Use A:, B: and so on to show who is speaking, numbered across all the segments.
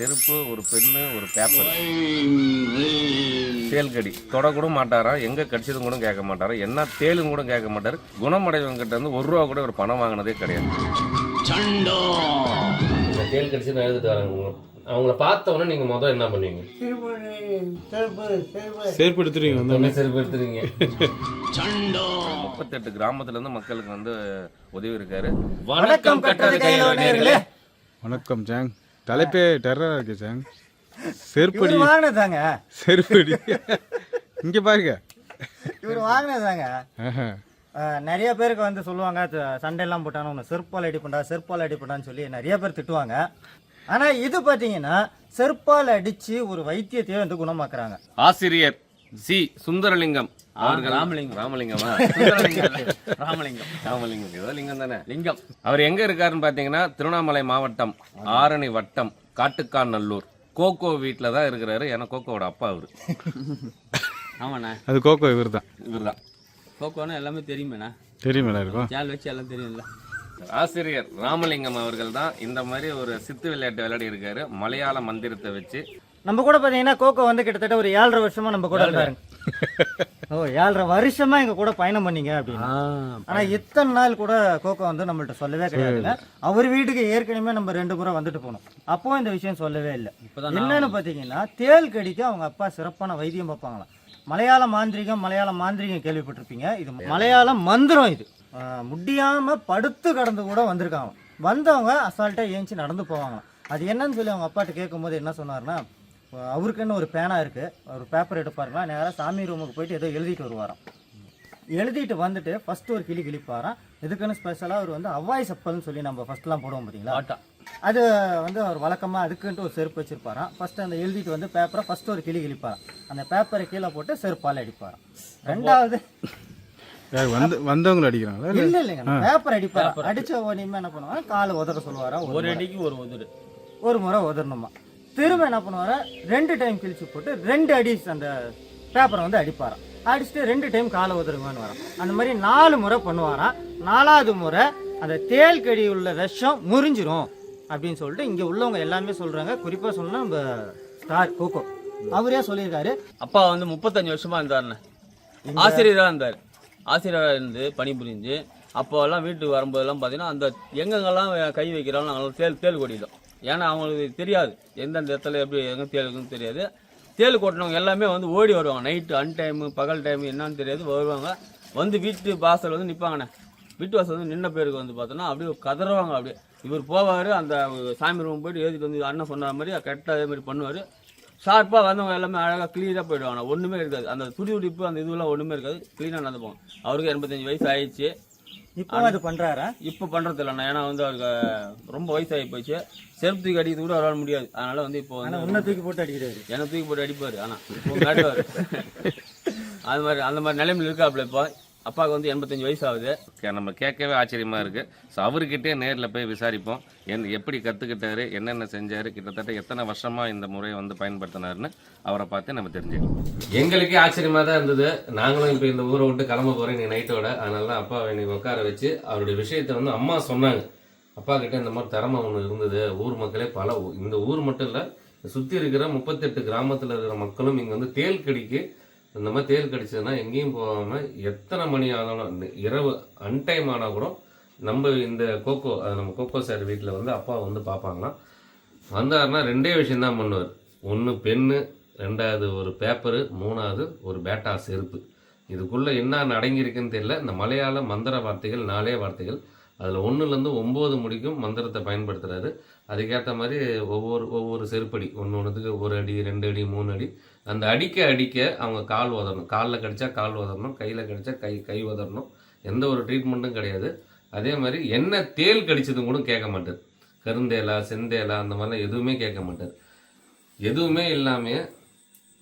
A: செருப்பு ஒரு பென்னு ஒரு பேப்பர் தேல் கடி தொட கூட மாட்டாராம் எங்க கடிச்சதும் கூட கேட்க மாட்டாராம் என்ன தேலும் கூட கேட்க மாட்டாரு. குணமடைவங்க கிட்ட இருந்து ஒரு ரூபா கூட ஒரு பணம் வாங்கினதே கிடையாது. தேல் கடிச்சு நான் எழுதிட்டு வரேன் அவங்கள பார்த்த உடனே நீங்க முதல் என்ன பண்ணுவீங்க?
B: செருப்பு எடுத்துருவீங்க வந்து
A: உடனே செருப்பு எடுத்துறீங்க முப்பத்தெட்டு கிராமத்துல இருந்து மக்களுக்கு வந்து உதவி இருக்காரு. வணக்கம் கட்டது
B: வணக்கம் ஜாங். தலைப்பே டெரரா இருக்கு ஜாங் செருப்படி.
C: வாங்கினதாங்க
B: செருப்படி. இங்க பாருங்க.
C: இவர் வாங்கினதாங்க. நிறைய பேருக்கு வந்து சொல்லுவாங்க சண்டையெல்லாம் போட்டானு உன்னை செருப்பால் அடிப்பண்டா செருப்பால் அடிப்பண்டான்னு சொல்லி நிறைய பேர் திட்டுவாங்க. ஆனா இது பாத்தீங்கன்னா செருப்பால் அடிச்சு ஒரு வைத்தியத்தையே வந்து குணமாக்குறாங்க.
A: ஆசிரியர். சி சுந்தரலிங்கம். அவர்கள்
D: ராமலிங்கம்.
A: ராமலிங்கமா?
D: ராமலிங்கம்.
A: ராமலிங்கம். ஏதோ லிங்கம் தானே?
D: லிங்கம்.
A: அவர் எங்க இருக்காருன்னு பாத்தீங்கன்னா திருவண்ணாமலை மாவட்டம் ஆரணி வட்டம் காட்டுக்கான் நல்லூர் கோகோ வீட்டில் தான் இருக்கிறாரு. ஏன்னா கோகோவோட அப்பா அவரு.
D: ஆமாண்ணா.
B: அது கோகோ இவர் தான்
A: இவர்தான்.
D: கோகோனா எல்லாமே தெரியுமேண்ணா.
B: தெரியுமேடா இருக்கும்
D: சேல் வச்சு எல்லாம் தெரியும்ல.
A: ஆசிரியர் ராமலிங்கம் அவர்கள் தான் இந்த மாதிரி ஒரு சித்து விளையாட்டு விளையாடி இருக்காரு மலையாள மந்திரத்தை வச்சு
C: நம்ம கூட பாத்தீங்கன்னா கோகோ வந்து கிட்டத்தட்ட ஒரு ஏழரை வருஷமா நம்ம கூட இருக்காருங்க ஓ ஏழரை வருஷமா எங்க கூட பயணம் பண்ணீங்க அப்படின்னு. ஆனா இத்தனை நாள் கூட கோகோ வந்து நம்மள்ட்ட சொல்லவே கிடையாதுங்க. அவர் வீட்டுக்கு ஏற்கனவே நம்ம ரெண்டு முறை வந்துட்டு போனோம். அப்போ இந்த விஷயம் சொல்லவே இல்லை. என்னன்னு பாத்தீங்கன்னா தேள் கடிக்கு அவங்க அப்பா சிறப்பான வைத்தியம் பார்ப்பாங்களாம். மலையாள மாந்திரிகம் மலையாள மாந்திரிகம் கேள்விப்பட்டிருப்பீங்க. இது மலையாள மந்திரம் இது. முடியாம படுத்து கடந்து கூட வந்திருக்காங்க வந்தவங்க அசால்ட்டா ஏஞ்சி நடந்து போவாங்களாம். அது என்னன்னு சொல்லி அவங்க அப்பாட்ட கேட்கும்போது என்ன சொன்னாருன்னா அஹ் அவருக்குன்னு ஒரு பேனா இருக்கு. ஒரு பேப்பர் எடுப்பாருன்னா நேராக சாமி ரூமுக்கு போயிட்டு ஏதோ எழுதிட்டு வருவாராம். எழுதிட்டு வந்துட்டு ஃபர்ஸ்ட் ஒரு கிளி கிளிப்பாராம் இதுக்குன்னு ஸ்பெஷலாக அவர் வந்து அவ்வாய் செப்பல்னு சொல்லி நம்ம ஃபர்ஸ்ட்லாம் போடுவோம் பார்த்தீங்களா
D: ஆட்டா.
C: அது வந்து அவர் வழக்கமாக அதுக்குன்ட்டு ஒரு செருப்பு வச்சிருப்பாராம். ஃபர்ஸ்ட் அந்த எழுதிட்டு வந்து பேப்பரை ஃபர்ஸ்ட் ஒரு கிளி கிளிப்பாராம் அந்த பேப்பரை கீழே போட்டு செருப்பால் அடிப்பாராம். ரெண்டாவது
B: யார் வந்து வந்தவங்களை அடிக்கிறாங்களா
C: இல்ல? இல்லைங்க பேப்பர் அடிப்பாராம். அடிச்ச உடனே என்ன பண்ணுவாங்க? காலை உதற சொல்லுவாராம் ஒரு.
D: அடிக்கு ஒரு உதிரு
C: ஒரு முறை உதறணுமா? திரும்ப என்ன பண்ணுவாரா? ரெண்டு டைம் கிழிச்சு போட்டு ரெண்டு அடி அந்த பேப்பரை வந்து அடிப்பாராம் அடிச்சுட்டு ரெண்டு டைம் காலை உதருங்கன்னு வரான். அந்த மாதிரி நாலு முறை பண்ணுவாராம் நாலாவது முறை அந்த தேள் கடி உள்ள விஷம் முறிஞ்சிரும் அப்படின்னு சொல்லிட்டு இங்க உள்ளவங்க எல்லாமே சொல்றாங்க. குறிப்பா சொன்னா நம்ம ஸ்டார் கோகோ அவரே சொல்லியிருக்காரு.
D: அப்பா வந்து முப்பத்தஞ்சு வருஷமா இருந்தாருண்ணே. ஆசிரியராக இருந்தார். ஆசிரியராக இருந்து பணிபுரிஞ்சு அப்போல்லாம் வீட்டுக்கு வரும்போதெல்லாம் பார்த்தீங்கன்னா அந்த எங்கெங்கெல்லாம் கை வைக்கிறாலும் நாங்கள் தேல் தேல் கொடிடும் ஏன்னா அவங்களுக்கு தெரியாது எந்தெந்த இடத்துல எப்படி எங்கே தேல் இருக்குன்னு தெரியாது. தேல் கொட்டினவங்க எல்லாமே வந்து ஓடி வருவாங்க. நைட்டு அன் டைமு பகல் டைம் என்னன்னு தெரியாது. வருவாங்க. வந்து வீட்டு வாசல் வந்து நிற்பாங்கண்ணே வீட்டு வாசல் வந்து நின்ன பேருக்கு வந்து பார்த்தோன்னா அப்படியே கதறுவாங்க அப்படியே. இவர் போவார் அந்த சாமி ரூம் போயிட்டு எழுதிட்டு வந்து அண்ணன் சொன்ன மாதிரி கரெக்டாக அதே மாதிரி பண்ணுவார். ஷார்ப்பாக வந்தவங்க எல்லாமே அழகாக க்ளீனாக போயிடுவாங்க. ஒன்றுமே இருக்காது. அந்த துடி துடிப்பு அந்த இதுவெல்லாம் ஒன்றுமே இருக்காது. க்ளீனாக நடந்து போவோம் அவருக்கு எண்பத்தஞ்சு வயசு ஆயிடுச்சு.
C: இப்போ அது பண்றாரா?
D: இப்போ பண்ணுறது இல்லைண்ணா ஏன்னா வந்து அவருக்கு ரொம்ப வயசாகி போச்சு. செருப்பு தூக்கி அடிக்கிறது கூட அவரால் முடியாது. அதனால வந்து இப்போ
C: உன்னை தூக்கி போட்டு அடிக்கிறாரு.
D: என்னை தூக்கி போட்டு அடிப்பார். ஆனால் இப்போ காட்டுவார். அது மாதிரி அந்த மாதிரி நிலைமையில் இருக்காப்புல இப்போ. அப்பாவுக்கு வந்து எண்பத்தஞ்சு வயசு ஆகுது
A: கே- நம்ம கேட்கவே ஆச்சரியமா இருக்கு. ஸோ அவர்கிட்டயே நேரில் போய் விசாரிப்போம். என் எப்படி கத்துக்கிட்டாரு என்னென்ன செஞ்சாரு கிட்டத்தட்ட எத்தனை வருஷமா இந்த முறையை வந்து பயன்படுத்தினாருன்னு அவரை பார்த்து நம்ம தெரிஞ்சுக்கலாம். எங்களுக்கே ஆச்சரியமா தான் இருந்தது. நாங்களும் இப்போ இந்த ஊரை விட்டு கிளம்ப போறோம் இன்னைக்கு நைட்டோட அதனால தான் அப்பா இன்னைக்கு உட்கார வச்சு அவருடைய விஷயத்தை வந்து அம்மா சொன்னாங்க. அப்பா கிட்ட இந்த மாதிரி திறமை ஒன்று இருந்தது. ஊர் மக்களே பல ஊ- இந்த ஊர் மட்டும் இல்லை சுற்றி இருக்கிற முப்பத்தெட்டு கிராமத்தில் இருக்கிற மக்களும் இங்கே வந்து தேல் கடிக்கு இந்த மாதிரி தேல் கடிச்சதுன்னா எங்கேயும் போகாமல் எத்தனை மணி ஆனாலும் இரவு அன்டைம் ஆனால் கூட நம்ம இந்த கோகோ அது நம்ம கோகோ சார் வீட்டில் வந்து அப்பா வந்து பார்ப்பாங்களாம் வந்தாருன்னா ரெண்டே விஷயந்தான் பண்ணுவார். ஒன்று பென்னு ரெண்டாவது ஒரு பேப்பரு மூணாவது ஒரு பேட்டா செருப்பு. இதுக்குள்ளே என்ன அடங்கியிருக்குன்னு தெரியல. இந்த மலையாள மந்திர வார்த்தைகள் நாலே வார்த்தைகள். அதில் ஒன்றுலேருந்து ஒம்பது முடிக்கும் மந்திரத்தை பயன்படுத்துகிறாரு அதுக்கேற்ற மாதிரி ஒவ்வொரு ஒவ்வொரு செருப்படி ஒன்று ஒன்றுத்துக்கு ஒரு அடி ரெண்டு அடி மூணு அடி அந்த அடிக்க அடிக்க அவங்க கால் உதறணும். காலில் கடித்தா கால் உதறணும் கையில் கடித்தா கை கை உதறணும். எந்த ஒரு ட்ரீட்மெண்ட்டும் கிடையாது. அதே மாதிரி என்ன தேல் கடிச்சதும் கூட கேட்க மாட்டார் கருந்தேலா செந்தேலா அந்த மாதிரிலாம் எதுவுமே கேட்க மாட்டார் எதுவுமே இல்லாமல்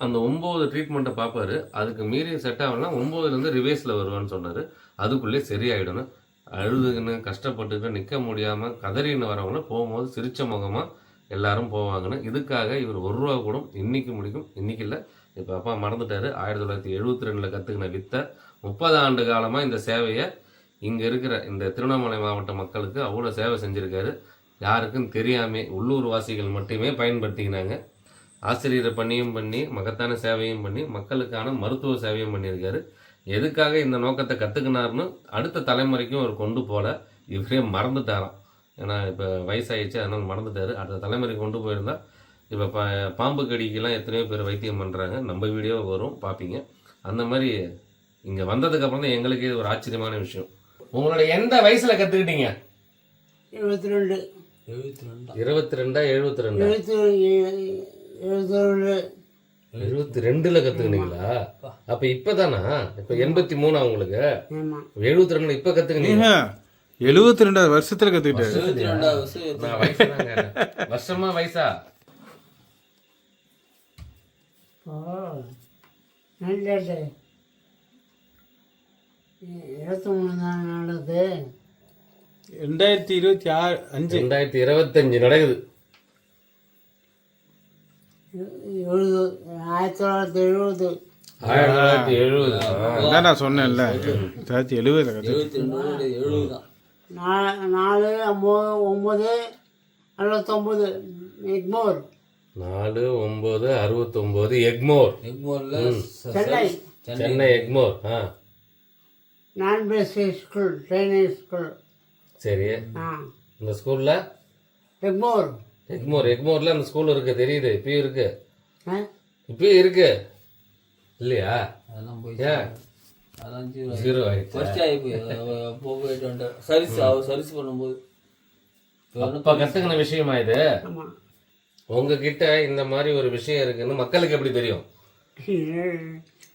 A: அந்த ஒம்பது ட்ரீட்மெண்ட்டை பார்ப்பாரு. அதுக்கு மீறி செட் ஆகலாம் ஒம்போதுலேருந்து ரிவேஸில் வருவான்னு சொன்னார். அதுக்குள்ளே சரியாயிடணும். அழுதுன்னு கஷ்டப்பட்டுட்டு நிற்க முடியாமல் கதறின்னு வரவங்களும் போகும்போது சிரித்த முகமாக எல்லாரும் போவாங்கன்னு. இதுக்காக இவர் ஒரு ரூபா கூட இன்னைக்கு முடிக்கும். இன்னைக்கு இல்லை. இப்போ அப்பா மறந்துட்டாரு. ஆயிரத்தி தொள்ளாயிரத்தி எழுபத்தி ரெண்டில் கற்றுக்கின வித்தை முப்பது ஆண்டு காலமாக இந்த சேவையை இங்கே இருக்கிற இந்த திருவண்ணாமலை மாவட்ட மக்களுக்கு அவ்வளோ சேவை செஞ்சுருக்காரு. யாருக்கும் தெரியாமே உள்ளூர் வாசிகள் மட்டுமே பயன்படுத்திக்கினாங்க. ஆசிரியரை பணியும் பண்ணி மகத்தான சேவையும் பண்ணி மக்களுக்கான மருத்துவ சேவையும் பண்ணியிருக்காரு. எதுக்காக இந்த நோக்கத்தை கற்றுக்கினாருன்னு அடுத்த தலைமுறைக்கும் அவர் கொண்டு போல இவரே மறந்துட்டாராம். ஏன்னா இப்போ வயசாயிடுச்சு அதனால் மறந்துட்டாரு. அடுத்த தலைமுறைக்கு கொண்டு போயிருந்தா இப்போ பா பாம்பு கடிக்கெல்லாம் எத்தனையோ பேர் வைத்தியம் பண்ணுறாங்க நம்ம வீடியோ வரும் பார்ப்பீங்க அந்த மாதிரி இங்கே வந்ததுக்கப்புறம் தான் எங்களுக்கே இது ஒரு ஆச்சரியமான விஷயம். உங்களோட எந்த வயசில் கற்றுக்கிட்டீங்க
E: எழுபத்தி ரெண்டு
A: இருபத்தி ரெண்டா எழுபத்தி ரெண்டா
E: எழுபத்தி எழுபத்தி ரெண்டு
A: எழுபத்தி ரெண்டுல கத்துக்கினீங்களா அப்ப இப்பதானா? இப்ப எண்பத்தி மூணா உங்களுக்கு? எழுபத்தி ரெண்டுல இப்ப கத்துக்கினீங்க
B: எழுபத்தி ரெண்டாவது வருஷத்துல கத்துக்கிட்டாரு.
F: வருஷம்
A: வயசா?
E: நல்லது. இருபத்தி
B: ரெண்டாயிரத்தி இருபத்தி ஆறு அஞ்சு.
A: ரெண்டாயிரத்தி இருபத்தஞ்சு நடக்குது.
E: எழுபது ஆயிரத்தி தொள்ளாயிரத்தி எழுபது.
A: ஆயிரத்தி தொள்ளாயிரத்தி எழுபது.
B: அதான் நான் சொன்னேன்ல
F: ரெண்டு எழுபது. தான்
E: நா- நாலு ஒம்பது ஒம்பது அறுபத்தொம்பது எக்மோர்.
A: நாலு ஒன்பது அறுபத்தொன்பது எக்மோர்.
F: எக்மோர்ல
E: சென்னை.
A: சென்னை. எக்மோர் ஆ.
E: நான் பேசிக் ஸ்கூல் ட்ரைனிங் ஸ்கூல்.
A: சரி.
E: ஆ.
A: இந்த ஸ்கூல்ல?
E: எக்மோர்.
A: எக்மோர் எக்மோர்ல அந்த ஸ்கூல் இருக்கு தெரியுது இப்பயும் இருக்கு.
E: ஆ.
A: இப்பயும் இருக்கு. இல்லையா?
F: அதெல்லாம் போய்
A: ஏன்?
F: ஜீரோ ஃபர்ஸ்ட் ஆகி போயிட்டு சர்வீஸ் சர்வீஸ் பண்ணும்போது.
A: அப்ப கத்துக்கின விஷயமா இது? உங்ககிட்ட இந்த மாதிரி ஒரு விஷயம் இருக்குன்னு மக்களுக்கு எப்படி தெரியும்?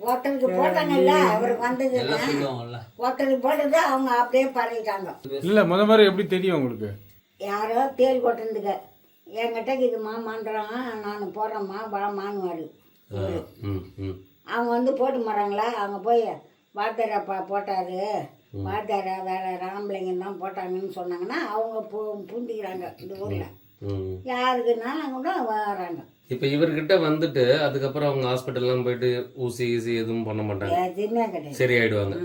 G: ஹோட்டலுக்கு போட்டாங்கல்ல அவருக்கு வந்தது ஹோட்டலுக்கு போட்டது அவங்க அப்படியே பரவிட்டாங்க
B: இல்ல முத மாதிரி எப்படி தெரியும் உங்களுக்கு?
G: யாரோ தேல் கொட்டிருந்துக்க என்கிட்ட இது மாமான்றாங்க நான் போடுறேம்மா
A: ம் ம்.
G: அவங்க வந்து போட்டு மாறாங்களா? அவங்க போய் வாத்தியாரப்பா போட்டாரு. வாத்தியாரா வேலை ஆம்பளைங்க தான் போட்டாங்கன்னு சொன்னாங்கன்னா அவங்க பு புரிஞ்சுக்கிறாங்க இந்த ஊரில்.
A: ம்.
G: யாருக்குனாலும் கூட வராங்க.
A: இப்போ இவர்கிட்ட வந்துட்டு அதுக்கப்புறம் அவங்க ஹாஸ்பிட்டல்லாம் போயிட்டு ஊசி ஈசி எதுவும் பண்ண மாட்டாங்க?
G: எதுவுமே கிடையாது.
A: சரி ஆயிடுவாங்க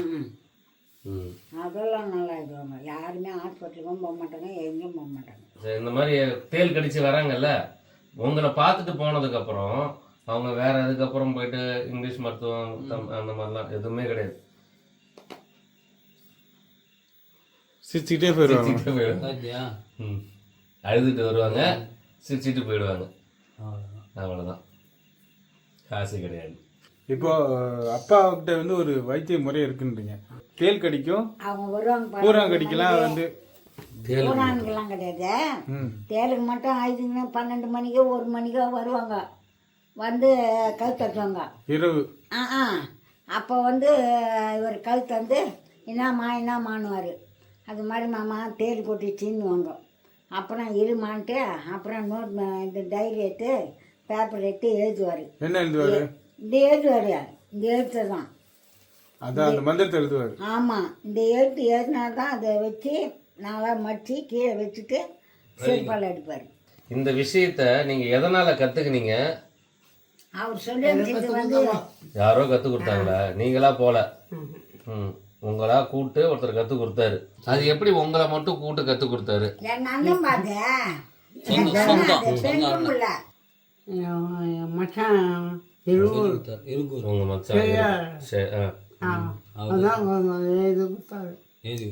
G: அதெல்லாம் நல்லா இதுவாங்க. யாருமே ஹாஸ்பிட்டலுக்கும் போக மாட்டாங்க எங்கேயும் போக மாட்டாங்க.
A: இந்த மாதிரி தேல் கடிச்சு வராங்கல்ல? உங்களை பார்த்துட்டு போனதுக்கு அப்புறம் அவங்க வேற அதுக்கப்புறம் போயிட்டு இங்கிலீஷ் மருத்துவம் தம்- அந்த மாதிரிலாம் எதுவுமே கிடையாது.
B: சிரிச்சுக்கிட்டே போயிடுவாங்க.
A: போயிடுவாங்க. அழுதுட்டு வருவாங்க சிரிச்சிட்டு போயிடுவாங்க.
F: அவ்வளோதான்
A: காசு கிடையாது.
B: இப்போ அப்பா கிட்ட வந்து ஒரு வைத்திய முறை இருக்குன்றீங்க. தேல் கடிக்கும்.
G: அவங்க வருவாங்க
B: பூரான் கடிக்கலாம் வந்து.
A: தேல்
G: பூரானுக்கெல்லாம் கிடையாது.
B: ம்.
G: தேலுக்கு மட்டும் ஐந்து பன்னெண்டு மணிக்கோ ஒரு மணிக்கோ வருவாங்க. வந்து கை தட்டுவாங்க.
B: இரவு.
G: ஆ ஆ. அப்போ வந்து இவர் கை தந்து என்னம்மா என்னம்மான்னுவார் அது மாதிரி மாமா தேல் கொட்டிச்சின்னுவாங்க அப்புறம் இருமான்ட்டு அப்புறம் நோட் இந்த டைரி எடுத்து பேப்பர் எடுத்து எழுதுவார்.
B: என்ன எழுதுவாரு?
G: இந்த எழுதுவார். இந்த எழுத்து தான்.
B: அதான் அந்த மந்திரத்தை எழுதுவாரு.
G: ஆமாம் இந்த எழுத்து எழுதினா தான் அதை வச்சு நாளாக மடித்து கீழே வச்சுட்டு செருப்பால் அடிப்பார்.
A: இந்த விஷயத்த நீங்க எதனால கத்துக்குனீங்க?
G: அவர் சொல்லி
A: யாரோ கத்து கொடுத்தாங்களா? நீங்களா போல. ம். உங்களா கூட்டு ஒருத்தர் கத்து கொடுத்தாரு. அது எப்படி உங்களை மட்டும் கூட்டு கத்து கொடுத்தாரு?
E: மச்சான்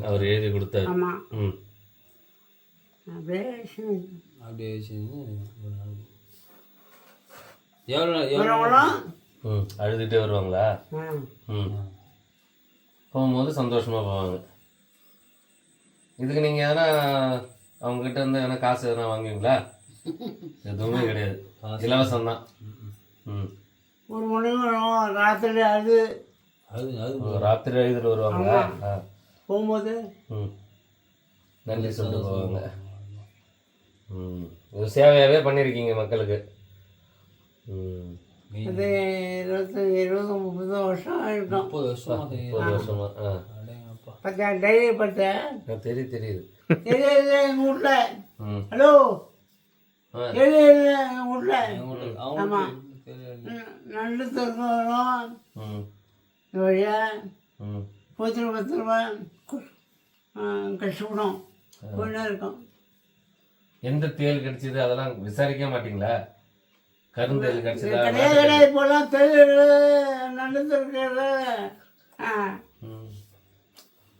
A: அவர் எழுதி கொடுத்தாரு. ம்.
E: அப்படியே சரி.
F: அப்படியே வச்சுருந்து ஒரு நாள் எவ்வளோ எவ்வளோ?
A: ம் அழுதுகிட்டே வருவாங்களா? ம். போகும்போது சந்தோஷமா போவாங்க. இதுக்கு நீங்க எதனா அவங்க கிட்ட இருந்து எதனா காசு எதனா வாங்குவீங்களா? எதுவுமே கிடையாது. இலவசம் தான் ம்.
E: ஒரு மணி ராத்திரி அது.
F: அது
A: ராத்திரி எழுதிட்டு வருவாங்களா? ஆ.
E: போகும்போது?
A: ம். நன்றி சொல்லிட்டு போவாங்க. ம். சேவையாகவே பண்ணியிருக்கீங்க மக்களுக்கு.
E: அது இருபத்தி இருபது முப்பது வருஷம் இருக்கும்
F: முப்பது வருஷமா.
A: ஒரு வருஷமா ஆ
F: அடேங்கப்பா.
E: பார்த்தா டைரி பார்த்தேன்
A: தெரியுது தெரியுது
E: தெரியல எங்கள் வீட்டில் ஹலோ தெரியல எங்கள் வீட்டில்
F: தெரியல.
E: நல்ல தருவோம்
A: ம்
E: வழியா
A: ம்
E: பத்து ரூபா பத்து ரூபா கஷ்டப்படும் இருக்கும்
A: எந்த தேள் கடிச்சது அதெல்லாம் விசாரிக்க மாட்டீங்களா கருந்தேல் கடிச்சதா?
E: கிடையாது கிடையாது இப்போலாம் தெரியல நடந்துருக்கிறது ஆ.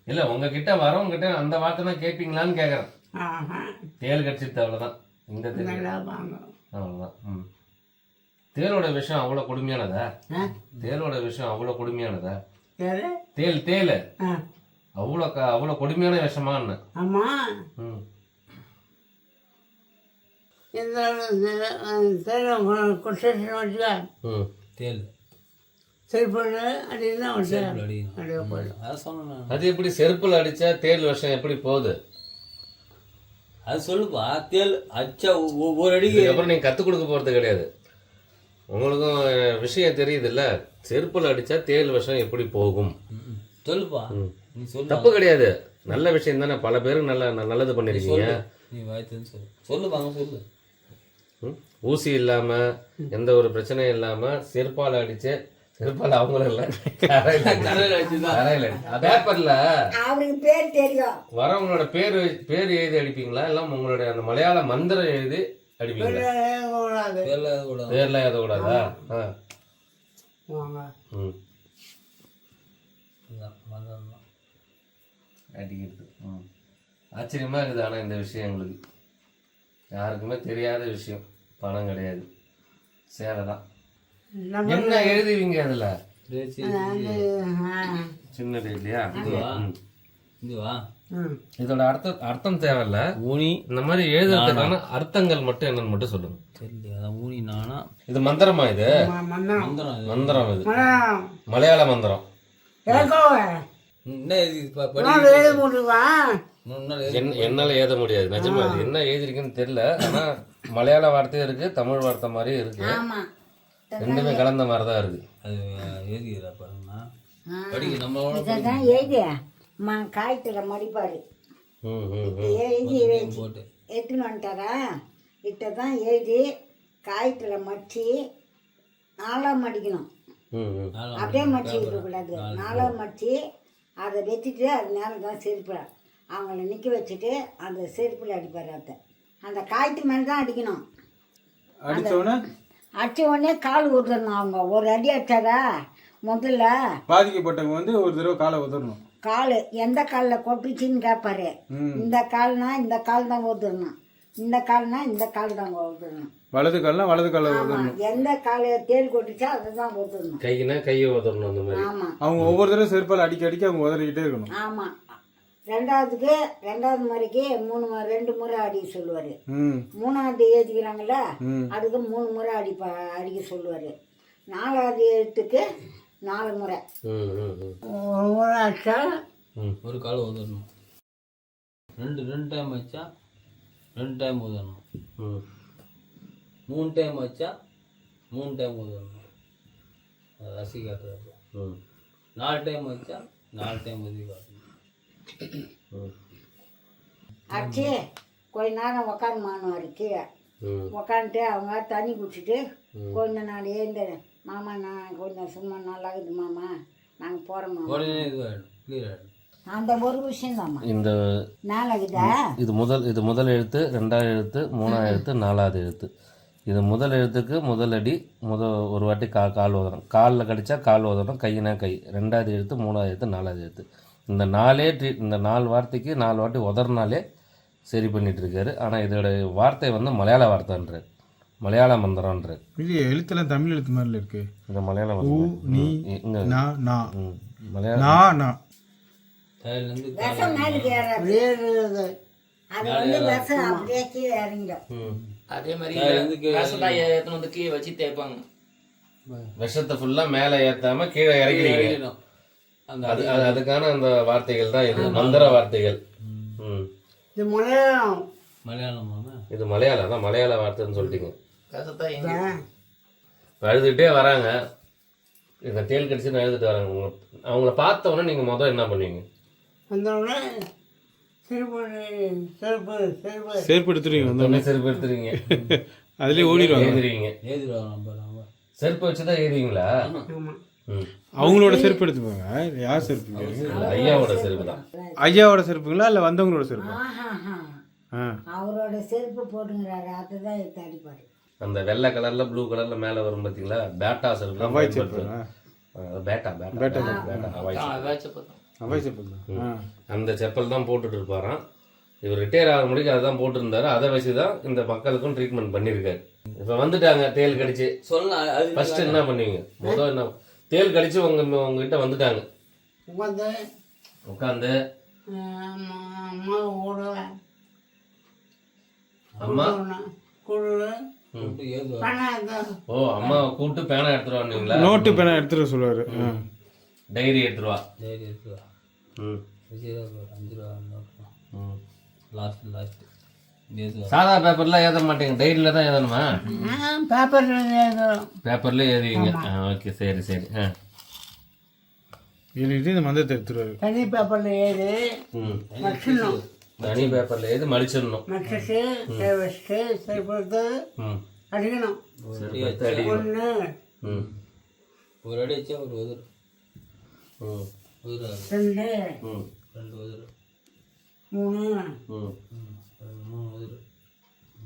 A: இல்ல உங்ககிட்ட வரவங்க கிட்ட அந்த வார்த்தை தான் கேட்பீங்களான்னு கேக்குறேன்.
E: ஆஹா.
A: தேள் கடிச்சிட்டு அவ்வளவுதான். இந்த
E: வாங்க.
A: அவ்வளவுதான். ம். தேளோட விஷயம் அவ்வளவு கொடுமையானதா?
E: ஆ?
A: தேளோட விஷயம் அவ்வளவு கொடுமையானதா? தேள்
E: ஆ.
A: அவ்வளோ அவ்வளோ கொடுமையான விஷமான்னு.
E: ஆமாம்
A: ம்.
E: சேலம் கொட்டேஷன் வச்சுக்க.
F: தேல்
E: போயிடும்.
F: அதை சொன்னேன்
A: அது எப்படி செருப்புல அடிச்சா தேள் விஷம் எப்படி போகுது?
F: அது சொல்லுப்பா தேல் அச்சா ஒ- ஒரு அடிக்கு
A: இதுக்கப்புறம் நீங்க கத்துக் கொடுக்க போறது கிடையாது. உங்களுக்கும் விஷயம் தெரியுதுல்ல செருப்புல அடிச்சா தேள் விஷம் எப்படி போகும்?
F: ம், சொல்லுப்பா. நீ சொல்லு.
A: தப்பு கிடையாது. நல்ல விஷயம் தானே. பல பேருக்கு நல்ல ந- நல்லது பண்ணிருக்கீங்க.
F: நீ வாய்த்துன்னு சொல்லு. சொல்லுப்பாங்க சொல்லு.
A: ம்? ஊசி இல்லாம எந்த ஒரு பிரச்சனையும் இல்லாம செருப்பால அடிச்சு செருப்பால அவங்களும் இல்ல. பேப்பர்ல?
G: அவருக்கு பேர் தெரியும்.
A: வரவங்களோட பேர் பேர் எழுதி அடிப்பீங்களா? இல்ல உங்களுடைய அந்த மலையாள மந்திரம் எழுதி அடிப்பீங்களா?
E: கூடாது.
F: தேல் கூட
A: பேர்லாம் எழுதக்கூடாதா ஆ.
E: வாங்க
A: ம்.
F: மதம்
A: அடிக்கிறது. ம். ஆச்சரியமா இருக்குது ஆனா இந்த விஷயம் எங்களுக்கு. யாருக்குமே தெரியாத விஷயம். பணம் கிடையாது. சேவை தான்
E: நம்ம
A: என்ன எழுதுவீங்க அதுல?
F: பேச்சு
E: ஆ.
A: சின்ன இல்லையா? ம்.
F: இது வா.
E: ம்
A: இதோட அர்த்தம் அர்த்தம் தேவையில்ல.
F: ஊனி
A: இந்த மாதிரி எழுதுறதுக்கான அர்த்தங்கள் மட்டும் என்னன்னு மட்டும் சொல்லுங்க.
F: ஊனி நானா?
A: இது மந்திரமா இது?
E: மந்திரம்.
F: மந்திரம் இது.
A: மலையாள மந்திரம்.
F: என்ன
A: என்னால எழுத முடியாது. நிஜமா என்ன எழுதிருக்குன்னு தெரியல. ஆனா மலையாள வார்த்தையும் இருக்கு தமிழ் வார்த்தை மாதிரியும் இருக்கு. ரெண்டுமே கலந்த மாதிரி தான் இருக்கு.
F: அது எழுதிக்கிறா பாருங்கண்ணா படிக்க நம்மளோட
G: இதை தான் எழுதி மா காய்த்தில் மடிப்பார்
A: ம் ம் ம்.
G: எழுதி வச்சு
F: போட்டு.
G: எடுத்துன்னு வந்துட்டாரா? இதை தான் எழுதி காயத்தில் மடித்து நாலாக மடிக்கணும். அப்படியே மடிச்சு இருக்கக்கூடாது நாலாக மடித்து அதை வச்சுட்டு அது மேலே தான் செருப்பு. அவங்கள நிற்க வச்சுட்டு அந்த செருப்பில் அடிப்பார் அதை அந்த காய்த்து மேலே தான் அடிக்கணும். அடிச்ச உடனே? கால் விட்டுறணும் அவங்க. ஒரு அடி அடிச்சாரா முதல்ல
B: பாதிக்கப்பட்டவங்க வந்து ஒரு தடவை காலை உதறணும்
G: கால் எந்த காலில் கொட்டுச்சுன்னு கேட்பாரு இந்த கால்னா இந்த கால் தான் ஊத்துடணும் இந்த கால்னா இந்த கால் தான் ஊத்துடணும்
B: வலது கால்னா வலது காலை உதறணும்
G: எந்த கால் தேல் கொட்டுச்சோ அதை தான் ஊத்துடணும்
A: கைக்குனா கையை உதறணும் அந்த மாதிரி.
G: ஆமா.
B: அவங்க ஒவ்வொரு தடவை செருப்பால் அடிக்க அடிக்க அவங்க உதறிக்கிட்டே இருக்கணும்.
G: ஆமா. ரெண்டாவதுக்கு ரெண்டாவது முறைக்கு மூணு மு- ரெண்டு முறை அடிக்க சொல்லுவாரு.
B: ம்.
G: மூணாவது ஏற்றிக்கிறாங்கல்ல
B: ம்.
G: அதுக்கு மூணு முறை அடிப்பா அடிக்க சொல்லுவாரு. நாலாவது எழுத்துக்கு நாலு முறை.
E: ஒரு ஆச்சா
A: ம்
F: ஒரு கால் உதறணும். ரெண்டு ரெண்டு டைம் வச்சா ரெண்டு டைம் உதறணும்.
A: ம்.
F: மூணு டைம் வச்சா மூணு டைம் உதறணும். ரசி காட்டுறது.
A: ம்.
F: நாலு டைம் வச்சா நாலு டைம் உதவி காட்டணும்.
G: அடிச்சு கொஞ்ச நேரம் உக்காருமானுவார் கீழே உக்காந்துட்டு அவங்க தண்ணி குடிச்சிட்டு கொஞ்ச நாள் ஏந்து மாமா நான் கொஞ்சம் சும்மா நல்லா இருக்குது மாமா. நாங்கள் போகிறோம் அந்த ஒரு விஷயம்
A: இந்த
G: மேலே இருக்குதா
A: இது முதல் இது முதல் எழுத்து ரெண்டாவது எழுத்து மூணாவது எழுத்து நாலாவது எழுத்து. இது முதல் எழுத்துக்கு முதல் அடி முத ஒரு வாட்டி கா கால் உதறணும் காலில் கடிச்சா கால் உதறணும் கையினா கை. ரெண்டாவது எழுத்து மூணாவது எழுத்து நாலாவது எழுத்து. இந்த நாலே ட்ரீ இந்த நாலு வார்த்தைக்கு நாலு வாட்டி உதறினாலே சரி பண்ணிட்டு இருக்காரு ஆனால் இதோட வார்த்தை வந்து மலையாள வார்த்தைன்றார். மலையாள மந்திரம்ன்றார்.
B: இது எழுத்தெல்லாம் தமிழ் எழுத்து மாதிரில இருக்கு.
A: இந்த மலையாள
B: ஊ
A: மந்திரம்
B: நீ
A: இங்க.
B: நா நா.
A: ம், மலையாள
B: நா நா.
F: தையல்லேருந்து
G: விஷம் மேலுக்கு ஏறாது
E: அப்படியே இருக்குது
G: அது வந்து விஷம் அப்படியே கீழே இறங்கிடும்.
A: ம்.
H: அதே மாதிரி
A: விஷத்தை ஃபுல்லாக மேலே ஏற்றாம கீழே.
F: அந்த
A: அது அது அதுக்கான அந்த வார்த்தைகள் தான் இது மந்திர வார்த்தைகள். ம்.
E: இது மலையாளம்.
F: மலையாளம் மாமா
A: இது மலையாளம் தான் மலையாள வார்த்தைன்னு சொல்லிட்டீங்க. அழுதுகிட்டே வராங்க. இந்த தேல் கடிச்சுன்னு அழுதுட்டு வராங்க. உங்களை அவங்கள பார்த்த உடனே நீங்கள் முதல் என்ன பண்ணுவீங்க?
E: அந்த உடனே செருப்பு செருப்பு செருப்பு.
B: எடுத்துருவீங்க வந்தோடனே
A: உடனே. செருப்பு எடுத்துருவீங்க.
B: அதுலேயே ஓடிடுவாங்க.
F: எழுதிடுவாங்க நம்ம
A: செருப்பு வச்சு தான் எழுதுவீங்களா
B: அவங்களோட செருப்பு எடுத்துப்பாங்க யார் செருப்பு?
A: இல்ல, ஐயாவோட செருப்பு தான்.
B: ஐயாவோட செருப்புங்களா இல்லை வந்தவங்களோட செருப்பா?
G: அவரோட செருப்பு போட்டுங்கிறாரு. அதுதான் எடுத்து அடிப்பாரு
A: அந்த வெள்ளை கலர்ல ப்ளூ கலர்ல மேல வரும் பாத்தீங்களா? பேட்டா செருப்பு தான்.
B: ஆ
A: ஆ, பேட்டா பேட்டா. பேட்டா செப்பல்.
B: செப்பல் தான். ஆ.
A: அந்த செப்பல் தான் போட்டுட்டு இருப்பாராம். இவர் ரிட்டையர் ஆகிற முடிக்கு அதுதான் போட்டிருந்தாரு. அதை வச்சு தான் இந்த மக்களுக்கும் ட்ரீட்மெண்ட் பண்ணியிருக்காரு. இப்போ வந்துட்டாங்க தேல் கடிச்சு.
F: சொல்லலாம் அது
A: ஃபர்ஸ்ட் என்ன பண்ணுவீங்க? முதல் என்ன தேல் கடிச்சு உங்க உங்ககிட்ட வந்துட்டாங்க.
E: உட்காந்து.
A: உட்காந்து.
E: அம்மா அம்மா ஓடுவேன்
A: அம்மா?
E: குழு
A: ஓ அம்மாவை கூப்பிட்டு பேனா எடுத்துட்டு வந்தீங்களா
B: நோட்டு பேனா எடுத்துட்டு சொல்லுவாரு.
A: டைரி எடுத்துட்டு வா.
F: சரி இருக்குதா
A: ம்.
F: அஞ்சு ரூபா அஞ்சு ரூபா நோட்டு.
A: ம்.
F: Last last.
A: சாதா பேப்பர்லாம் எழுத மாட்டீங்க டைரியில தான் எழுதணுமா
E: பேப்பர்
A: பேப்பர்ல எழுதுவீங்க ஓகே சரி சரி. ஆ.
B: எழுதிட்டு இந்த மந்தத்தை எடுத்துருவாரு
E: தனி பேப்பரில்
A: ம்.
E: மச்சிடணும்
A: தனி பேப்பர்ல எழுதி மலிச்சிடணும்
E: மச்சிட்டு வச்சுட்டு சரி அடிக்கணும். ஒன்று
F: ஒரு அடி வச்சா ஒரு உதிர்
E: ரெண்டு.
A: ம்.
F: ரெண்டு உதிர்
E: மூணு.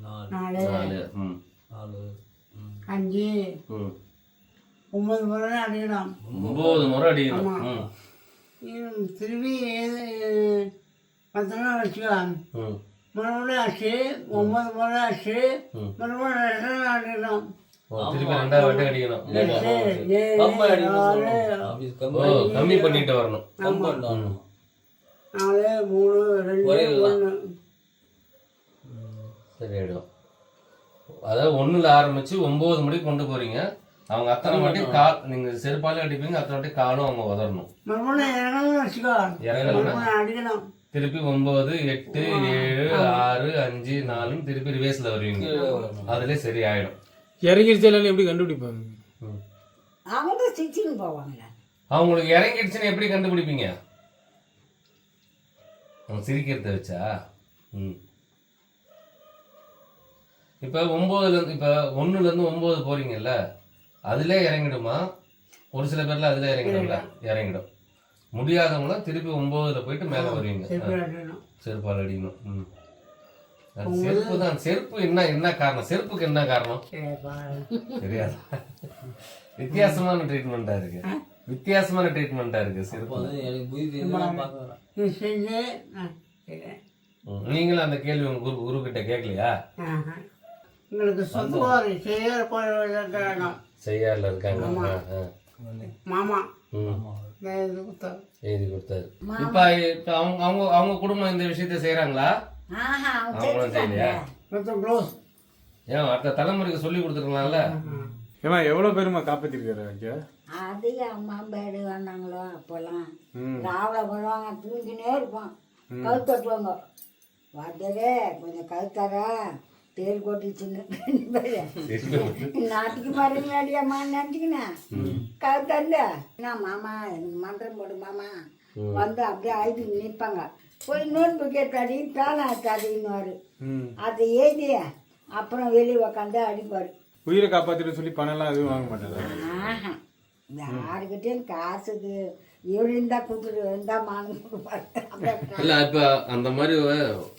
F: நாலு.
E: நாலு. அஞ்சு. ஒன்பது முறை அடிக்கணும்
A: ஒம்பது முறை அடிக்கணும் ம்.
E: ம், திரும்பி பத்து நாள் வச்சுக்கலாம் மறுபடியும் ஆச்சு ஒன்பது முறை ஆச்சு. மறுபடியும் ரெண்டு நாள்
F: கம்பை
A: கம்மி பண்ணிட்டு வரணும்.
E: நாலு மூணு ரெண்டு
A: சரி ஆயிடும் அதாவது ஒண்ணுல ஆரம்பிச்சு ஒன்பது மணிக்கு கொண்டு போறீங்க. அவங்க அத்தனை வாட்டி கால் நீங்க செருப்பாலே அடிப்பீங்க அத்தனை வாட்டி காலும் அவங்க உதறணும்.
E: அடிக்கணும்
A: திருப்பி ஒன்பது எட்டு ஏழு ஆறு அஞ்சு நாலுன்னு திருப்பி ரிவேஸ்ல வருவீங்க. அதுலயே சரி ஆயிடும்
B: இறங்கிடுச்சாலும் எப்படி கண்டுபிடிப்பாங்க?
A: ம்.
G: அவங்க ஸ்டிச்சிங் போவாங்களே.
A: அவங்களுக்கு இறங்கிடுச்சுன்னு எப்படி கண்டுபிடிப்பீங்க? அவங்க சிரிக்கிறத வச்சா? ம். இப்போ ஒம்போதுல இருந்து இப்போ ஒண்ணுல இருந்து ஒன்பது போறீங்கல்ல அதுல இறங்கிடுமா? ஒரு சில பேர்ல அதுல இறங்கிடும்ல இறங்கிடும். முடியாதவங்களாம் திருப்பி ஒன்பதுல போயிட்டு மேல வருவீங்க. செருப்பால் அடிக்கணும். ம். அது செருப்பு தான். செருப்பு என்ன என்ன காரணம்? செருப்புக்கு என்ன காரணம்? தெரியாது? வித்தியாசமான ட்ரீட்மெண்ட்டா இருக்கு. வித்தியாசமான ட்ரீட்மெண்ட்டா இருக்கு செருப்பு. நீங்களும் அந்த கேள்வி உங்க குரு குரு கிட்ட கேட்கலையா
E: ஆஹா. உங்களுக்கு சொந்தம் செய்ய போயிடணும்
A: செய்யாறுல இருக்காங்க. ஆ, ஆ.
E: மாமா. இது கொடுத்தாரு.
A: எழுதி கொடுத்தாரு. இப்ப இப்ப அவங்க அவங்க அவங்க குடும்பம் இந்த விஷயத்த
G: அவங்க
A: அவங்களும் செய்யலையா? ஏன் அடுத்த தலைமுறைக்கு சொல்லி கொடுத்துருக்கலாம்ல
B: ஏமா எவ்வளோ பேருமா காப்பாத்திருக்காரு ஐயா
G: அது அம்மா பேடு வந்தாங்களோ அப்போல்லாம் ராவலை வருவாங்க தூங்கினே இருப்பான். கழுத்து தட்டுவாங்க. வாத்தியாரே கொஞ்சம் கழுத்தாரா தேர் கொட்டிச்சுன்னு நாட்டுக்கு மறுபடியும் அம்மான்னு நினச்சிக்கினேன் கழுத்தாருல என்ன மாமா மந்திரம் போடு மாமா வந்து அப்படியே அழுது நிற்பாங்க போய் நோட் புக் எடுத்தாடி பேனா
B: ம்
G: அதை எழுதி அப்புறம் வெளியே உக்காந்து அடிப்பார்
B: உயிரை காப்பாத்திட்டு சொல்லி பணம்லாம் எதுவும் வாங்க மாட்டாங்க
G: ஆஹா யாருக்கிட்டேயும் காசுக்கு இவரு இருந்தா கொடுத்துட்டு இருந்தா மானம்
A: இல்ல இப்ப அந்த மாதிரி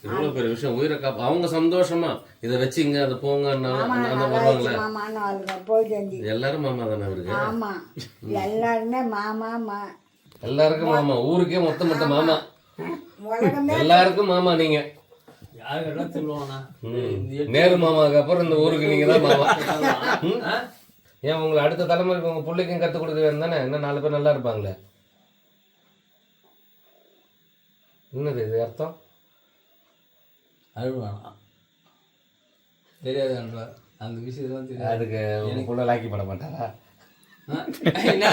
A: எவ்வளவு பெரிய விஷயம். உயிரை காப்ப அவங்க சந்தோஷமா இதை வச்சுங்க அதை போங்க அந்த
G: போயிட்டு வந்து
A: எல்லாரும் மாமா தானே அவருக்கு
G: ஆமா. எல்லாருமே மாமா மா.
A: எல்லாருக்கும் மாமா. ஊருக்கே மொத்த மொத்த மாமா. எல்லாருக்கும் மாமா நீங்க. நேரு மாமாவுக்கு அப்புறம் இந்த ஊருக்கு நீங்க தான் மாமா? ஏன் உங்களை அடுத்த தலைமுறைக்கு உங்க பிள்ளைக்கும் கற்றுக் கொடுக்க வேணும் தானே? இன்னும் நாலு பேர் நல்லா இருப்பாங்களே. என்னது இது அர்த்தம்?
F: அழுவானா தெரியாது அன்பா. அந்த விஷயத்தான் தெரியாது.
A: அதுக்கு உங்க புள்ள லாக்கி பண்ண மாட்டாரா?
F: என்ன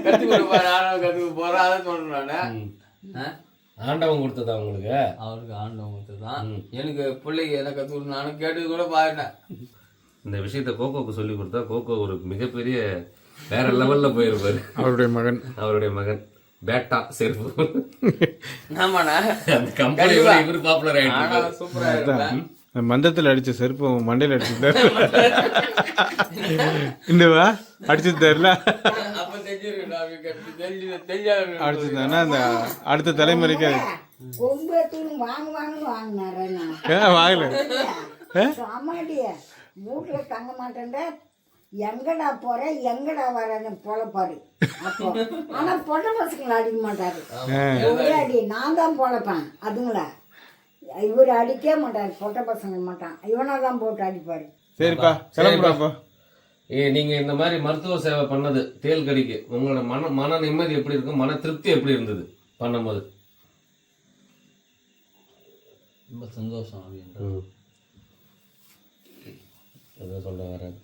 F: கத்துக்க போறேன், அதை. ஆ?
A: ஆண்டவன் கொடுத்ததா உங்களுக்கு?
F: அவருக்கு ஆண்டவன் கொடுத்ததுதான். எனக்கு பிள்ளைக்கு என்ன கற்றுக் கொடுத்து நானும் கேட்டு கூட பாருட்டேன்
A: இந்த விஷயத்த கோகோக்கு சொல்லி கொடுத்தா கோகோ ஒரு மிகப்பெரிய வேற லெவல்ல போயிருப்பாரு.
B: அவருடைய மகன்.
A: அவருடைய மகன். பேட்டா செருப்பு
F: ஆமாண்ணா.
A: அந்த கம்பெனி இவர் பாப்புலர் ஆயிட்டு
F: ஆனா சூப்பரா இருப்பேன்
B: இந்த மந்தத்தில் அடிச்ச செருப்பு மண்டையில் அடிச்சிருந்தாரு இந்த வா அடிச்சிருந்தாருல அடிச்சிருந்தாருன்னா அந்த அடுத்த தலைமுறைக்கு வாங்கல?
G: வீட்டில் தங்க மாட்டேன்டா. எங்கடா போற? எங்கடா வரேன்னு பொழப்பாரு அப்போ. ஆனா பொண்ணு பசங்களை அடிக்க மாட்டாரு. இவரே அடி நான் தான் பொழப்பேன். அதுங்களா. இவர் அடிக்கவே மாட்டார். பொட்டை பசங்க மாட்டான். இவனா தான் போட்டு அடிப்பாரு.
B: சரிப்பா கிளம்புறாப்பா.
A: நீங்க இந்த மாதிரி மருத்துவ சேவை பண்ணது தேல் கடிக்கு. உங்களோட மன மன நிம்மதி எப்படி இருக்கு மன திருப்தி எப்படி இருந்தது பண்ணும்போது?
F: ரொம்ப சந்தோஷம் அப்படின்ற
A: ம். ஏதோ சொல்ல வரேன்.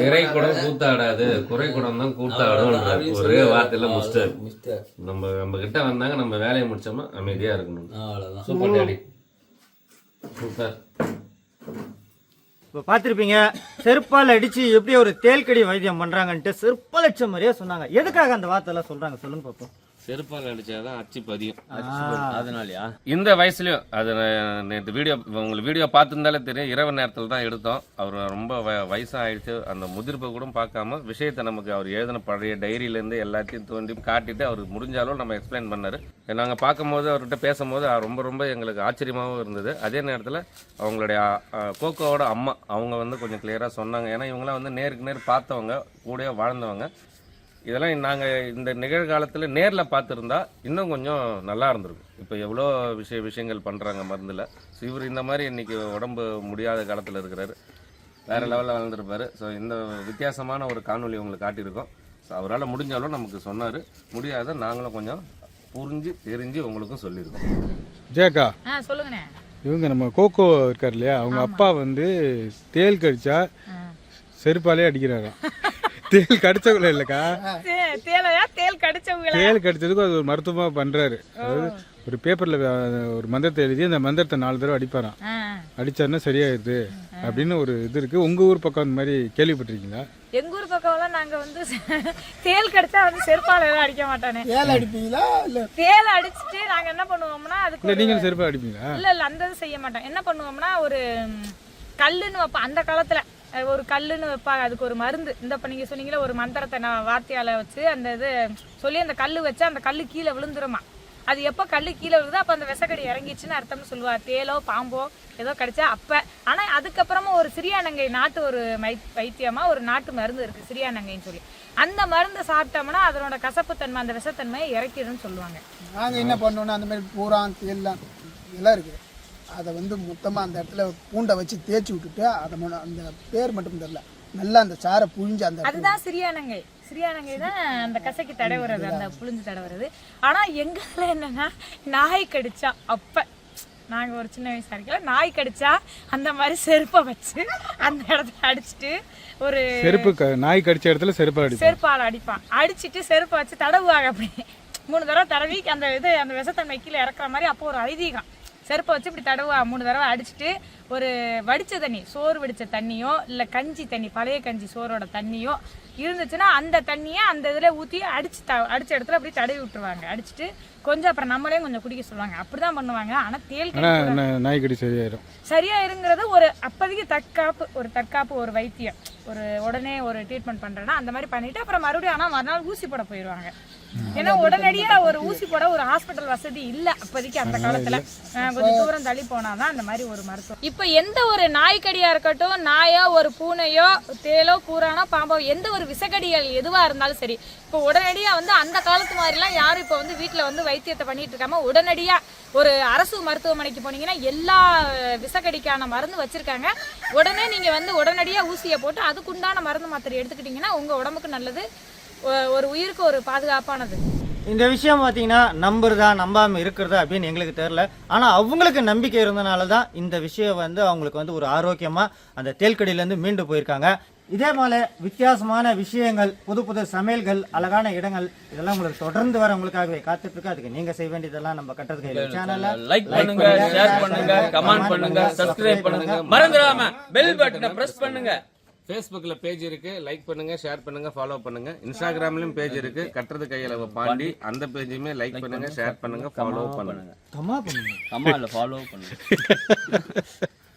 A: நிறை குடம் கூத்தாடாது. குறை குடம் தான் கூத்தாடும் ஒரே வார்த்தையில
F: மிஸ்டர்
A: நம்ம நம்ம கிட்ட வந்தாங்க நம்ம வேலையை முடிச்சோமா? அமைதியா இருக்கணும்.
F: அவ்வளோதான்
A: சூப்பர் டாடி. சூப்பர்.
C: இப்போ பார்த்துருப்பீங்க செருப்பால் அடிச்சு எப்படி ஒரு தேல்கடி வைத்தியம் பண்றாங்கன்ட்டு செருப்பால் அடிச்ச மாதிரியே சொன்னாங்க. எதுக்காக அந்த வார்த்தைலாம் சொல்றாங்க? சொல்லுங்க பார்ப்போம்
A: செருப்பால் அடிச்சாதான் அச்சு பதியும்.
F: அதனாலயா?
A: இந்த வயசுலயும் அது நான் நேற்று வீடியோ உங்களுக்கு வீடியோ பார்த்துருந்தாலே தெரியும். இரவு நேரத்தில் தான் எடுத்தோம். அவர் ரொம்ப வ- வயசாயிடுச்சு. அந்த முதிர்ப்பை கூட பார்க்காம விஷயத்தை நமக்கு அவர் எழுதின பழைய டைரியிலேருந்து எல்லாத்தையும் தோண்டி காட்டிட்டு அவர் முடிஞ்சாலும் நம்ம எக்ஸ்பிளைன் பண்ணாரு. நாங்கள் பார்க்கும்போது அவர்கிட்ட பேசும்போது ரொம்ப ரொம்ப எங்களுக்கு ஆச்சரியமாகவும் இருந்தது. அதே நேரத்தில் அவங்களுடைய கோகோவோட அம்மா அவங்க வந்து கொஞ்சம் கிளியராக சொன்னாங்க. ஏன்னா இவங்களாம் வந்து நேருக்கு நேர் பார்த்தவங்க கூடயே வாழ்ந்தவங்க. இதெல்லாம் நாங்கள் இந்த நிகழ்காலத்தில் நேரில் பார்த்துருந்தா இன்னும் கொஞ்சம் நல்லா இருந்திருக்கும். இப்போ எவ்வளோ விஷய விஷயங்கள் பண்ணுறாங்க மருந்தில். ஸோ இவர் இந்த மாதிரி இன்னைக்கு உடம்பு முடியாத காலத்தில் இருக்கிறாரு. வேற லெவலில் வளர்ந்துருப்பாரு. ஸோ இந்த வித்தியாசமான ஒரு காணொளி உங்களுக்கு காட்டியிருக்கோம். ஸோ அவரால் முடிஞ்சாலும் நமக்கு சொன்னார். முடியாத நாங்களும் கொஞ்சம் புரிஞ்சு தெரிஞ்சு உங்களுக்கும் சொல்லியிருக்கோம்.
B: ஜேக்கா
I: ஆ சொல்லுங்கண்ணே.
B: இவங்க நம்ம கோகோ இருக்கார் இல்லையா? அவங்க அப்பா வந்து தேல் கடிச்சா செருப்பாலே அடிக்கிறாராம். தேல் கடிச்சவங்கள இல்லக்கா.
I: தே- தேலையா? தேல் கடிச்சவங்கள?
B: தேல் கடிச்சதுக்கு அது ஒரு மருத்துவமா பண்றாரு. ஒரு பேப்பர்ல ஒரு மந்திரத்தை எழுதி அந்த மந்திரத்தை நாலு தடவை அடிப்பாராம். அடிச்சாருன்னா சரியாயிருது அப்படின்னு ஒரு இது இருக்கு. உங்க ஊர் பக்கம் அந்த மாதிரி கேள்விப்பட்டிருக்கீங்களா?
I: எங்க ஊர் பக்கம்லாம் நாங்க வந்து தேல் கடிச்சா வந்து செருப்பால எல்லாம் அடிக்க மாட்டானே.
E: ஏழை அடிப்பீங்களா? இல்லை.
I: தேலை அடிச்சுட்டு நாங்க என்ன பண்ணுவோம்னா அதுக்கு
B: இல்ல நீங்களும் செருப்பா அடிப்பீங்களா?
I: இல்ல இல்ல அந்த இது செய்ய மாட்டோம். என்ன பண்ணுவோம்னா ஒரு கல்லுன்னு வைப்போம். அந்த காலத்துல. ஒரு கல்லுன்னு வைப்பாங்க. அதுக்கு ஒரு மருந்து. இந்த இப்போ நீங்க சொன்னீங்களே ஒரு மந்திரத்தை நான் வார்த்தையால் வச்சு அந்த இது சொல்லி அந்த கல் வச்சு அந்த கல்லு கீழே விழுந்துருமா. அது எப்போ கல்லு கீழே விழுதோ அப்போ அந்த விசக்கடி இறங்கிச்சுன்னு அர்த்தம்னு சொல்லுவா. தேலோ பாம்போ ஏதோ கிடைச்சா அப்போ. ஆனா அதுக்கப்புறமா ஒரு சிறியானங்கை நாட்டு ஒரு மை வைத்தியமா ஒரு நாட்டு மருந்து இருக்கு சிறியானங்கைன்னு சொல்லி. அந்த மருந்து சாப்பிட்டோம்னா அதனோட கசப்புத்தன்மை அந்த விஷத்தன்மையை இறக்கிடுன்னு சொல்லுவாங்க.
E: நாங்கள் என்ன பண்ணோன்னா அந்த மாதிரி பூரான் தேல்லாம் எல்லாம் இருக்குது. அதை வந்து மொத்தமாக அந்த இடத்துல பூண்டை வச்சு தேய்ச்சி விட்டுட்டு அதை அந்த பேர் மட்டும் தெரில நல்லா அந்த சாரை புழிஞ்சு அந்த
I: அதுதான் சிறியானங்கை. சிறியானங்கை தான் அந்த கசக்கி தடவுறது அந்த புளிஞ்சு தடவுறது. ஆனா எங்க இதுல என்னன்னா நாய் கடிச்சா அப்ப நாங்க ஒரு சின்ன வயசா இருக்கல நாய் கடிச்சா அந்த மாதிரி செருப்பை வச்சு அந்த இடத்துல அடிச்சிட்டு ஒரு
B: செருப்பு நாய் கடிச்ச இடத்துல செருப்பா அடிப்போம்
I: செருப்பால் அடிப்பான். அடிச்சிட்டு செருப்பை வச்சு தடவுவாங்க அப்படி. மூணு தடவை தடவி அந்த இது அந்த விஷத்தன்மை கீழே இறக்குற மாதிரி அப்போ ஒரு ஐதீகம். செருப்பை வச்சு இப்படி தடவா மூணு தடவை அடிச்சிட்டு ஒரு வடிச்ச தண்ணி சோறு வடிச்ச தண்ணியோ இல்லை கஞ்சி தண்ணி பழைய கஞ்சி சோறோட தண்ணியோ இருந்துச்சுன்னா அந்த தண்ணியை அந்த இதில் ஊற்றி அடிச்சு த அடிச்ச இடத்துல அப்படியே தடவி விட்டுருவாங்க. அடிச்சிட்டு கொஞ்சம் அப்புறம் நம்மளே கொஞ்சம் குடிக்க சொல்லுவாங்க. அப்படிதான் பண்ணுவாங்க. ஆனால் தேல்
B: ஆனா
I: கடி
B: நா- நாய் கடி சரியாயிரும்.
I: சரியா இருங்கிறது ஒரு அப்போதைக்கு தற்காப்பு ஒரு தற்காப்பு ஒரு வைத்தியம். ஒரு உடனே ஒரு ட்ரீட்மெண்ட் பண்றேன்னா அந்த மாதிரி பண்ணிட்டு அப்புறம் மறுபடியும் ஆனா மறுநாள் ஊசி போட போயிடுவாங்க ஏன்னா உடனடியா ஒரு ஊசி போட ஒரு ஹாஸ்பிட்டல் வசதி இல்ல அப்போதைக்கு அந்த காலத்துல. கொஞ்சம் தூரம் தள்ளி போனாதான் அந்த மாதிரி ஒரு மருத்துவம். இப்போ எந்த ஒரு நாய்க்கடியா இருக்கட்டும் நாயோ ஒரு பூனையோ தேலோ கூறானோ பாம்போ எந்த ஒரு விசக்கடிகள் எதுவா இருந்தாலும் சரி இப்போ உடனடியா வந்து அந்த காலத்து மாதிரிலாம் யாரும் இப்போ வந்து வீட்டுல வந்து வைத்தியத்தை பண்ணிட்டு இருக்காம உடனடியா ஒரு அரசு மருத்துவமனைக்கு போனீங்கன்னா எல்லா விசக்கடிக்கான மருந்து வச்சிருக்காங்க. உடனே நீங்க வந்து உடனடியா ஊசியை போட்டு அதுக்குண்டான மருந்து மாத்திரை எடுத்துக்கிட்டீங்கன்னா உங்க உடம்புக்கு நல்லது. ஒரு உயிருக்கு ஒரு பாதுகாப்பானது.
C: இந்த விஷயம் பார்த்தீங்கன்னா நம்புறதா நம்பாம இருக்கிறதா அப்படின்னு எங்களுக்கு தெரியல. ஆனா அவங்களுக்கு நம்பிக்கை இருந்தனால தான் இந்த விஷயம் வந்து அவங்களுக்கு வந்து ஒரு ஆரோக்கியமா அந்த தேல்கடியில இருந்து மீண்டு போயிருக்காங்க. இதே போல வித்தியாசமான விஷயங்கள் புது புது சமையல்கள் அழகான இடங்கள் இதெல்லாம் உங்களுக்கு தொடர்ந்து வர உங்களுக்காகவே காத்துட்டு இருக்கு அதுக்கு நீங்க செய்ய வேண்டியதெல்லாம் நம்ம கட்டுறது கையில் சேனல்ல
F: லைக் பண்ணுங்க ஷேர் பண்ணுங்க கமெண்ட் பண்ணுங்க சப்ஸ்கிரைப் பண்ணுங்க. மறந்துடாம பெல் பட்டனை பிரஸ் பண்ணுங்க.
A: ஃபேஸ்புக்கில் பேஜ் இருக்கு. லைக் பண்ணுங்க ஷேர் பண்ணுங்க ஃபாலோ பண்ணுங்க. இன்ஸ்டாகிராம்லயும் பேஜ் இருக்கு. கட்டுறது கையில பாண்டி. அந்த பேஜையுமே லைக் பண்ணுங்க ஷேர் பண்ணுங்க ஃபாலோ பண்ணுங்க.
C: கம்மா பண்ணுங்க.
F: கமால ஃபாலோ பண்ணுங்க.